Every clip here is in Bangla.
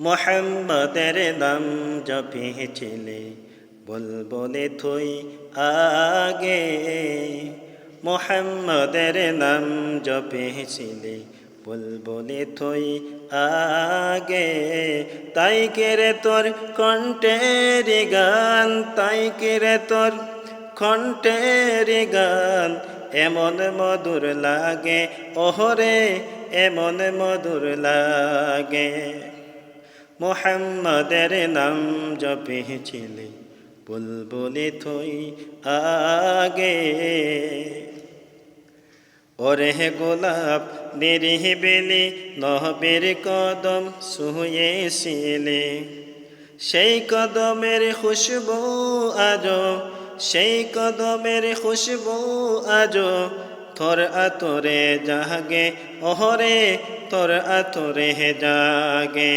মোহাম্মদের নাম জপিছিলে বলবলে থই আগে। মোহাম্মদের নাম জপিছিলে বলবলে থই আগে। তাই কেরে তোর কণ্ঠের গান তাই কেরে তোর কণ্ঠের গান, এমন মধুর লাগে, ওহরে এমন মধুর লাগে। মোহাম্মদের নাম জপেছিলে বুলবুলি থই আগে। ওরে গোলাপ নিরিবিলি নহবের কদম শুয়েছিলে সেই কদমের খুশবু আজো, সেই কদমের খুশবু আজো তোর আতরে জাগে, ওহরে তোর আতরে জাগে।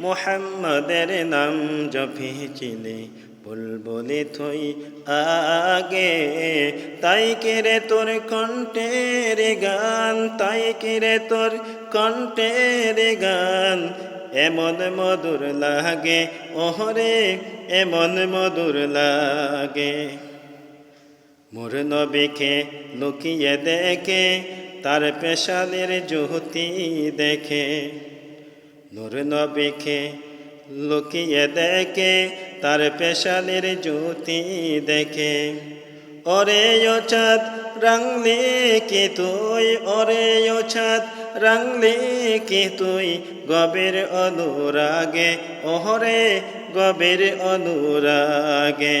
মোহাম্মদের নাম জপিছিলে বুলবুলি থই আগে। তাই কেরে তোর কণ্ঠের গান, তাই কেরে তোর কণ্ঠের গান? এমন মধুর লাগে, ওহরে, এমন মধুর লাগে। মোর নবীকে লুকিয়ে দেখে, তার পেশালের জ্যোতি দেখে। নূর নবীকে লুকিয়ে দেখে, তার পেশালের জ্যোতি দেখে। ওরে চাঁদ রাংলে কি তুই, ওরে চাঁদ রাংলে কি তুই, গবের অনুরাগে। ওহরে গবের অনুরাগে।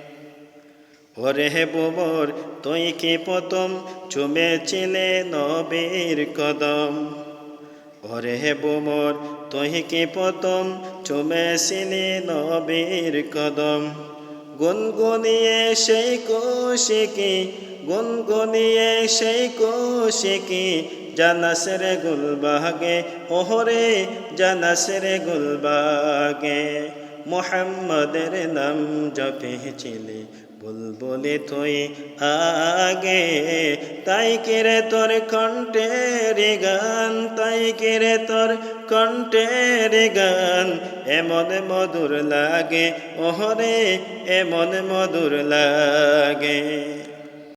ওরে বুবর, তুই কি প্রথম চুমেছিলে নবীর কদম? ওরে বুবর, তুই কি প্রথম চুমেছিলে নবীর কদম? গুনগুনিয়ে সেই কোশিকি, গুনগুনিয়ে সেই কোশিকি জানাস রে গুলবাগে, ওহরে জানাস রে গুলবাগে। মোহাম্মদের নাম জপেছিলে বুলবুলি তুই আগে, তাই কেরে তোর কণ্ঠের গান, তাই কেরে তোর কণ্ঠের গান, এমন মধুর লাগে, ওহরে, এমন মধুর লাগে।